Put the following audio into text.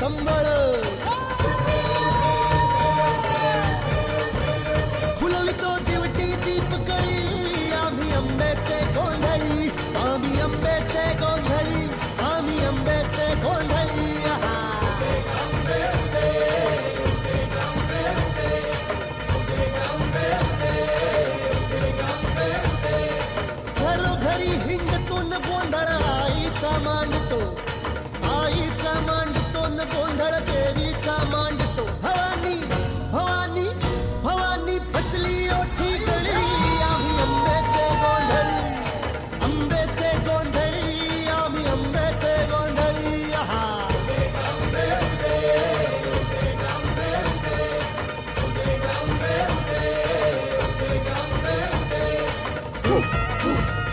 ಸಂಬಳ. फुलवितो दिवटी दीपकळी आम्ही आंब्याचे गोंधळी आम्ही आंब्याचे गोंधळी आम्ही आंब्याचे गोंधळी न गोंधळ आईचा मांडतो. आईचा मांडतो न गोंधळ देवीचा मांडतो. भवानी भवानी भवानी फसली ओठी गळी. आम्ही अंबेचे गोंधळी अंबेचे गोंधळी. आम्ही अंबेचे गोंधळी हा Ooh.